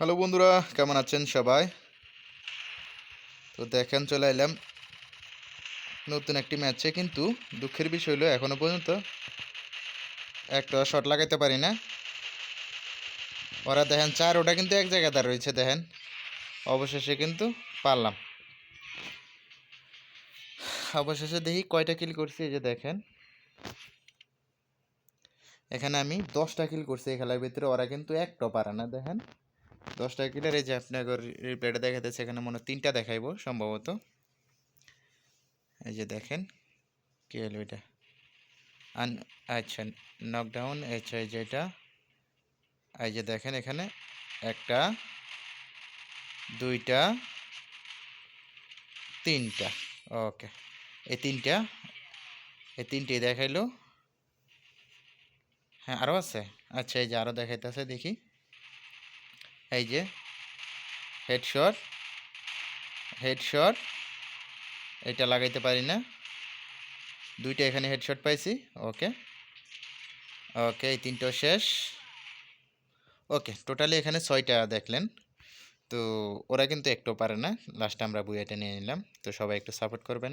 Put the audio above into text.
Hello বন্ধুরা, কেমন আছেন সবাই? তো দেখেন চলে এলাম। নতুন একটি ম্যাচে কিন্তু দুঃখের বিষয় হলো এখনও পর্যন্ত একটা শট লাগাইতে পারি না। ওরা দেখেন চার ওটা কিন্তু এক জায়গায় দাঁড় রয়েছে, দেখেন। অবশেষে কিন্তু পারলাম। অবশেষে দেখি কয়টা কিল করছি, এই যে দেখেন। এখানে আমি দশটা কিল করছি এই খেলার ভিতরে, ওরা কিন্তু একটাও পারে না, দেখেন। দশটা কিলের এই যে আপনাকে রিপ্লেটা দেখাতেছে এখানে মনে তিনটা দেখাইবো সম্ভবত। এই যে দেখেন, কি হলো এটা? আচ্ছা নকডাউন আচ্ছা এই যে এটা। এই যে দেখেন এখানে একটা, দুইটা, তিনটা। ওকে, এই তিনটা, এই তিনটেই দেখাইলো। হ্যাঁ আরও আছে? আচ্ছা এই যে আরও দেখাইতেছে, দেখি। এই যে হেডশট হেডশট এটা লাগাইতে পারি না। দুইটা এখানে হেডশট পাইছি ওকে ওকে এই তিনটাও শেষ। ওকে টোটালি এখানে ছয়টা দেখলেন। তো ওরা কিন্তু একটু পারে না লাস্টে আমরা বুয়েটা নিয়ে নিলাম। তো সবাই একটু সাপোর্ট করবেন।